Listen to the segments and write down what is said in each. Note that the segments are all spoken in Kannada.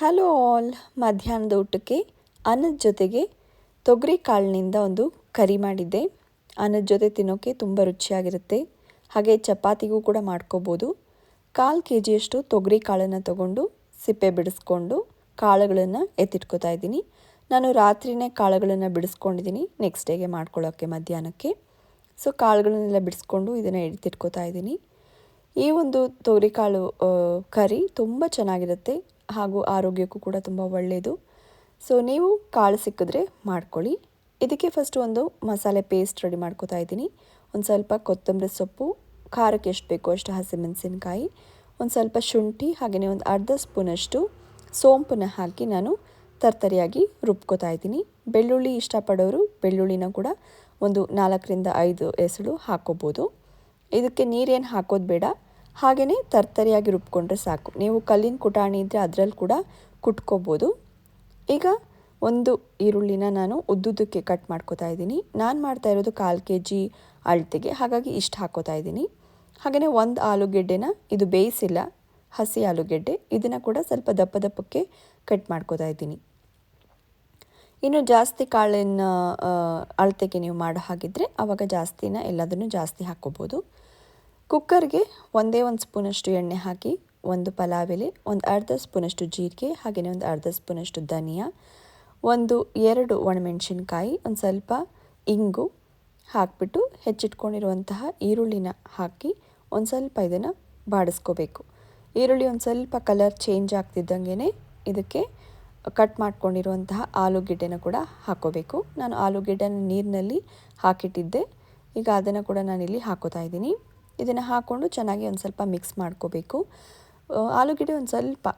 Hello all. ಮಧ್ಯಾಹ್ನದ ಊಟಕ್ಕೆ ಅನ್ನದ ಜೊತೆಗೆ ತೊಗರಿ ಕಾಳಿನಿಂದ ಒಂದು ಕರಿ ಮಾಡಿದ್ದೆ. ಅನ್ನದ ಜೊತೆ ತಿನ್ನೋಕ್ಕೆ ತುಂಬ ರುಚಿಯಾಗಿರುತ್ತೆ. ಹಾಗೆ ಚಪಾತಿಗೂ ಕೂಡ ಮಾಡ್ಕೋಬೋದು. ಕಾಲು ಕೆ ಜಿಯಷ್ಟು ತೊಗರಿ ಕಾಳನ್ನು ತಗೊಂಡು ಸಿಪ್ಪೆ ಬಿಡಿಸ್ಕೊಂಡು ಕಾಳುಗಳನ್ನು ಎತ್ತಿಟ್ಕೋತಾ ಇದ್ದೀನಿ. ನಾನು ರಾತ್ರಿನೇ ಕಾಳುಗಳನ್ನು ಬಿಡಿಸ್ಕೊಂಡಿದ್ದೀನಿ. ನೆಕ್ಸ್ಟ್ ಡೇಗೆ ಮಾಡ್ಕೊಳ್ಳೋಕ್ಕೆ ಮಧ್ಯಾಹ್ನಕ್ಕೆ. ಸೊ ಕಾಳುಗಳನ್ನೆಲ್ಲ ಬಿಡಿಸ್ಕೊಂಡು ಇದನ್ನು ಎತ್ತಿಟ್ಕೋತಾ ಇದ್ದೀನಿ. ಈ ಒಂದು ತೊಗರಿಕಾಳು ಕರಿ ತುಂಬ ಚೆನ್ನಾಗಿರುತ್ತೆ. ಹಾಗೂ ಆರೋಗ್ಯಕ್ಕೂ ಕೂಡ ತುಂಬ ಒಳ್ಳೆಯದು ಸೊ ನೀವು ಕಾಳು ಸಿಕ್ಕಿದ್ರೆ ಮಾಡ್ಕೊಳ್ಳಿ. ಇದಕ್ಕೆ ಫಸ್ಟ್ ಒಂದು ಮಸಾಲೆ ಪೇಸ್ಟ್ ರೆಡಿ ಮಾಡ್ಕೋತಾ ಇದ್ದೀನಿ. ಒಂದು ಸ್ವಲ್ಪ ಕೊತ್ತಂಬರಿ ಸೊಪ್ಪು, ಖಾರಕ್ಕೆ ಎಷ್ಟು ಬೇಕೋ ಅಷ್ಟು ಹಸಿಮೆಣಸಿನ್ಕಾಯಿ, ಒಂದು ಸ್ವಲ್ಪ ಶುಂಠಿ ಹಾಗೆಯೇ ಒಂದು ಅರ್ಧ ಸ್ಪೂನಷ್ಟು ಸೋಂಪನ್ನು ಹಾಕಿ ನಾನು ತರ್ತರಿಯಾಗಿ ರುಬ್ಕೋತಾ ಇದ್ದೀನಿ. ಬೆಳ್ಳುಳ್ಳಿ ಇಷ್ಟಪಡೋರು ಬೆಳ್ಳುಳ್ಳಿನ ಕೂಡ ಒಂದು ನಾಲ್ಕರಿಂದ ಐದು ಎಸಳು ಹಾಕೋಬೋದು ಇದಕ್ಕೆ ನೀರೇನು ಹಾಕೋದು ಬೇಡ. ಹಾಗೆಯೇ ತರ್ತರಿಯಾಗಿ ರುಬ್ಕೊಂಡ್ರೆ ಸಾಕು. ನೀವು ಕಲ್ಲಿನ ಕುಟಾಣಿ ಇದ್ದರೆ ಅದರಲ್ಲಿ ಕೂಡ ಕುಟ್ಕೋಬೋದು. ಈಗ ಒಂದು ಈರುಳ್ಳಿನ ನಾನು ಉದ್ದುದ್ದಕ್ಕೆ ಕಟ್ ಮಾಡ್ಕೋತಾ ಇದ್ದೀನಿ. ನಾನು ಮಾಡ್ತಾ ಇರೋದು ಕಾಲು ಕೆ ಜಿ ಅಳತೆಗೆ, ಹಾಗಾಗಿ ಇಷ್ಟು ಹಾಕೋತಾ ಇದ್ದೀನಿ. ಹಾಗೆಯೇ ಒಂದು ಆಲೂಗೆಡ್ಡೆನ, ಇದು ಬೇಯಿಸಿಲ್ಲ, ಹಸಿ ಆಲೂಗೆಡ್ಡೆ, ಇದನ್ನು ಕೂಡ ಸ್ವಲ್ಪ ದಪ್ಪ ದಪ್ಪಕ್ಕೆ ಕಟ್ ಮಾಡ್ಕೋತಾ ಇದ್ದೀನಿ. ಇನ್ನು ಜಾಸ್ತಿ ಕಾಳಿನ ಅಳತೆಗೆ ನೀವು ಮಾಡೋ ಹಾಗಿದ್ದರೆ ಆವಾಗ ಜಾಸ್ತಿನ ಎಲ್ಲದನ್ನು ಜಾಸ್ತಿ ಹಾಕ್ಕೋಬೋದು ಕುಕ್ಕರ್ಗೆ ಒಂದೇ ಒಂದು ಸ್ಪೂನಷ್ಟು ಎಣ್ಣೆ ಹಾಕಿ, ಒಂದು ಪಲಾವ್ ಎಲೆ ಒಂದು ಅರ್ಧ ಸ್ಪೂನಷ್ಟು ಜೀರಿಗೆ ಹಾಗೆಯೇ ಒಂದು ಅರ್ಧ ಸ್ಪೂನಷ್ಟು ಧನಿಯಾ, ಒಂದು ಎರಡು ಒಣಮೆಣಸಿನ್ಕಾಯಿ, ಒಂದು ಸ್ವಲ್ಪ ಇಂಗು ಹಾಕಿಬಿಟ್ಟು ಹೆಚ್ಚಿಟ್ಕೊಂಡಿರುವಂತಹ ಈರುಳ್ಳಿನ ಹಾಕಿ ಒಂದು ಸ್ವಲ್ಪ ಇದನ್ನು ಬಾಡಿಸ್ಕೋಬೇಕು. ಈರುಳ್ಳಿ ಒಂದು ಸ್ವಲ್ಪ ಕಲರ್ ಚೇಂಜ್ ಆಗ್ತಿದ್ದಂಗೆ ಇದಕ್ಕೆ ಕಟ್ ಮಾಡ್ಕೊಂಡಿರುವಂತಹ ಆಲೂಗೆಡ್ಡೆನ ಕೂಡ ಹಾಕೋಬೇಕು. ನಾನು ಆಲೂಗೆಡ್ಡೆನ ನೀರಿನಲ್ಲಿ ಹಾಕಿಟ್ಟಿದ್ದೆ. ಈಗ ಅದನ್ನು ಕೂಡ ನಾನಿಲ್ಲಿ ಹಾಕೋತಾ ಇದ್ದೀನಿ. ಇದನ್ನು ಹಾಕ್ಕೊಂಡು ಚೆನ್ನಾಗಿ ಒಂದು ಸ್ವಲ್ಪ ಮಿಕ್ಸ್ ಮಾಡ್ಕೋಬೇಕು. ಆಲೂಗೆಡ್ಡೆ ಒಂದು ಸ್ವಲ್ಪ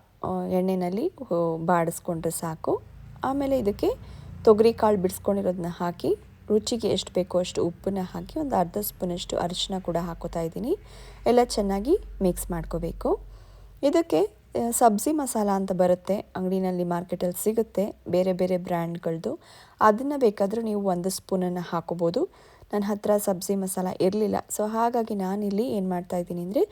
ಎಣ್ಣೆಯಲ್ಲಿ ಬಾಡಿಸ್ಕೊಂಡ್ರೆ ಸಾಕು. ಆಮೇಲೆ ಇದಕ್ಕೆ ತೊಗರಿ ಕಾಳು ಬಿಡಿಸ್ಕೊಂಡಿರೋದನ್ನ ಹಾಕಿ, ರುಚಿಗೆ ಎಷ್ಟು ಬೇಕೋ ಅಷ್ಟು ಉಪ್ಪನ್ನ ಹಾಕಿ ಒಂದು ಅರ್ಧ ಸ್ಪೂನಷ್ಟು ಅರಿಶಿನ ಕೂಡ ಹಾಕೋತಾ ಇದ್ದೀನಿ. ಎಲ್ಲ ಚೆನ್ನಾಗಿ ಮಿಕ್ಸ್ ಮಾಡ್ಕೋಬೇಕು. ಇದಕ್ಕೆ ಸಬ್ಜಿ ಮಸಾಲ ಅಂತ ಬರುತ್ತೆ, ಅಂಗಡಿನಲ್ಲಿ ಮಾರ್ಕೆಟಲ್ಲಿ ಸಿಗುತ್ತೆ, ಬೇರೆ ಬೇರೆ ಬ್ರ್ಯಾಂಡ್ಗಳದ್ದು ಅದನ್ನು ಬೇಕಾದರೂ ನೀವು ಒಂದು ಸ್ಪೂನನ್ನು ಹಾಕೋಬೋದು. ನನ್ನ ಹತ್ರ ಸಬ್ಜಿ ಮಸಾಲ ಇರಲಿಲ್ಲ. ಸೊ ಹಾಗಾಗಿ ನಾನಿಲ್ಲಿ ಏನು ಮಾಡ್ತಾ ಇದ್ದೀನಿ ಅಂದರೆ,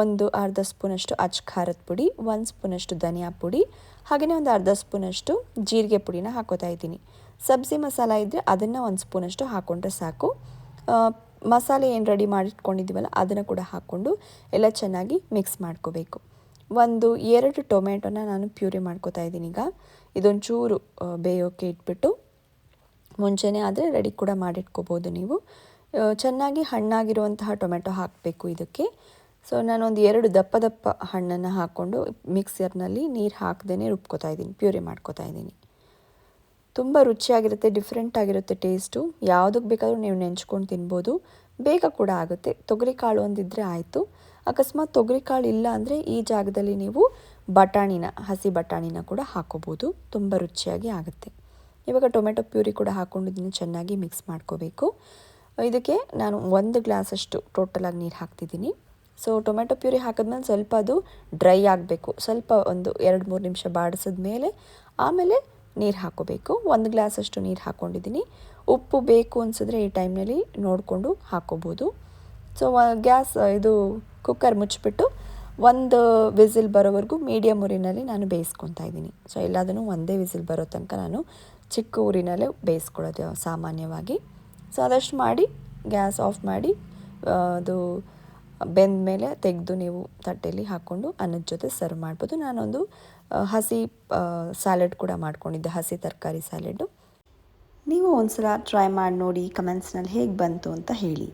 ಒಂದು ಅರ್ಧ ಸ್ಪೂನಷ್ಟು ಅಚ್ಚ ಖಾರದ ಪುಡಿ, ಒಂದು ಸ್ಪೂನಷ್ಟು ಧನಿಯಾ ಪುಡಿ ಹಾಗೆಯೇ ಒಂದು ಅರ್ಧ ಸ್ಪೂನಷ್ಟು ಜೀರಿಗೆ ಪುಡಿನ ಹಾಕೋತಾ ಇದ್ದೀನಿ. ಸಬ್ಜಿ ಮಸಾಲ ಇದ್ದರೆ ಅದನ್ನು ಒಂದು ಸ್ಪೂನಷ್ಟು ಹಾಕ್ಕೊಂಡ್ರೆ ಸಾಕು. ಮಸಾಲೆ ಏನು ರೆಡಿ ಮಾಡಿಟ್ಕೊಂಡಿದ್ದೀವಲ್ಲ, ಅದನ್ನು ಕೂಡ ಹಾಕ್ಕೊಂಡು ಎಲ್ಲ ಚೆನ್ನಾಗಿ ಮಿಕ್ಸ್ ಮಾಡ್ಕೋಬೇಕು. ಒಂದು ಎರಡು ಟೊಮೆಟೊನ ನಾನು ಪ್ಯೂರಿ ಮಾಡ್ಕೋತಾ ಇದ್ದೀನಿ ಈಗ. ಇದೊಂದು ಚೂರು ಬೇಯೋಕ್ಕೆ ಇಟ್ಬಿಟ್ಟು ಮುಂಚೆನೇ ಆದರೆ ರೆಡಿ ಕೂಡ ಮಾಡಿಟ್ಕೋಬೋದು ನೀವು. ಚೆನ್ನಾಗಿ ಹಣ್ಣಾಗಿರುವಂತಹ ಟೊಮೆಟೊ ಹಾಕಬೇಕು ಇದಕ್ಕೆ. ಸೊ ನಾನೊಂದು ಎರಡು ದಪ್ಪ ದಪ್ಪ ಹಣ್ಣನ್ನು ಹಾಕ್ಕೊಂಡು ಮಿಕ್ಸರ್ನಲ್ಲಿ ನೀರು ಹಾಕ್ದೇ ರುಬ್ಕೋತಾ ಇದ್ದೀನಿ, ಪ್ಯೂರಿ ಮಾಡ್ಕೋತಾ ಇದ್ದೀನಿ. ತುಂಬ ರುಚಿಯಾಗಿರುತ್ತೆ ಡಿಫ್ರೆಂಟ್ ಆಗಿರುತ್ತೆ ಟೇಸ್ಟು ಯಾವುದಕ್ಕೆ ಬೇಕಾದರೂ ನೀವು ನೆಂಚ್ಕೊಂಡು ತಿನ್ಬೋದು. ಬೇಗ ಕೂಡ ಆಗುತ್ತೆ. ತೊಗರಿ ಕಾಳು ಒಂದಿದ್ದರೆ ಆಯಿತು. ಅಕಸ್ಮಾತ್ ತೊಗರಿ ಕಾಳು ಇಲ್ಲ ಅಂದರೆ ಈ ಜಾಗದಲ್ಲಿ ನೀವು ಬಟಾಣಿನ, ಹಸಿ ಬಟಾಣಿನ ಕೂಡ ಹಾಕೋಬೋದು ತುಂಬ ರುಚಿಯಾಗಿ ಆಗುತ್ತೆ. ಇವಾಗ ಟೊಮೆಟೊ ಪ್ಯೂರಿ ಕೂಡ ಹಾಕ್ಕೊಂಡು ಇದನ್ನು ಚೆನ್ನಾಗಿ ಮಿಕ್ಸ್ ಮಾಡ್ಕೋಬೇಕು. ಇದಕ್ಕೆ ನಾನು ಒಂದು ಗ್ಲಾಸಷ್ಟು ಟೋಟಲಾಗಿ ನೀರು ಹಾಕ್ತಿದ್ದೀನಿ. ಸೊ ಟೊಮೆಟೊ ಪ್ಯೂರಿ ಹಾಕಿದ್ಮೇಲೆ ಸ್ವಲ್ಪ ಅದು ಡ್ರೈ ಆಗಬೇಕು. ಸ್ವಲ್ಪ ಒಂದು ಎರಡು ಮೂರು ನಿಮಿಷ ಬಾಡಿಸಿದ ಮೇಲೆ ಆಮೇಲೆ ನೀರು ಹಾಕೋಬೇಕು ಒಂದು ಗ್ಲಾಸಷ್ಟು ನೀರು ಹಾಕ್ಕೊಂಡಿದ್ದೀನಿ ಉಪ್ಪು ಬೇಕು ಅನಿಸಿದ್ರೆ ಈ ಟೈಮ್ನಲ್ಲಿ ನೋಡಿಕೊಂಡು ಹಾಕೋಬೋದು ಸೊ ಗ್ಯಾಸ್, ಇದು ಕುಕ್ಕರ್ ಮುಚ್ಚಿಬಿಟ್ಟು ಒಂದು ವಿಸಿಲ್ ಬರೋವರೆಗೂ ಮೀಡಿಯಮ್ ಉರಿನಲ್ಲಿ ನಾನು ಬೇಯಿಸ್ಕೊತಾ ಇದ್ದೀನಿ. ಸೊ ಎಲ್ಲದನ್ನು ಒಂದೇ ವಿಸಿಲ್ ಬರೋ ತನಕ ನಾನು ಚಿಕ್ಕ ಊರಿನಲ್ಲೇ ಬೇಯಿಸ್ಕೊಳ್ಳೋದು ಸಾಮಾನ್ಯವಾಗಿ. ಸೊ ಅದಷ್ಟು ಮಾಡಿ, ಗ್ಯಾಸ್ ಆಫ್ ಮಾಡಿ ಅದು ಬೆಂದ ಮೇಲೆ ತೆಗೆದು ನೀವು ತಟ್ಟೆಯಲ್ಲಿ ಹಾಕ್ಕೊಂಡು ಅನ್ನದ ಜೊತೆ ಸರ್ವ್ ಮಾಡ್ಬೋದು. ನಾನೊಂದು ಹಸಿ ಸ್ಯಾಲೆಡ್ ಕೂಡ ಮಾಡ್ಕೊಂಡಿದ್ದೆ, ಹಸಿ ತರಕಾರಿ ಸ್ಯಾಲೆಡ್ಡು ನೀವು ಒಂದು ಸಲ ಟ್ರೈ ಮಾಡಿ ನೋಡಿ ಕಮೆಂಟ್ಸ್ನಲ್ಲಿ ಹೇಗೆ ಬಂತು ಅಂತ ಹೇಳಿ.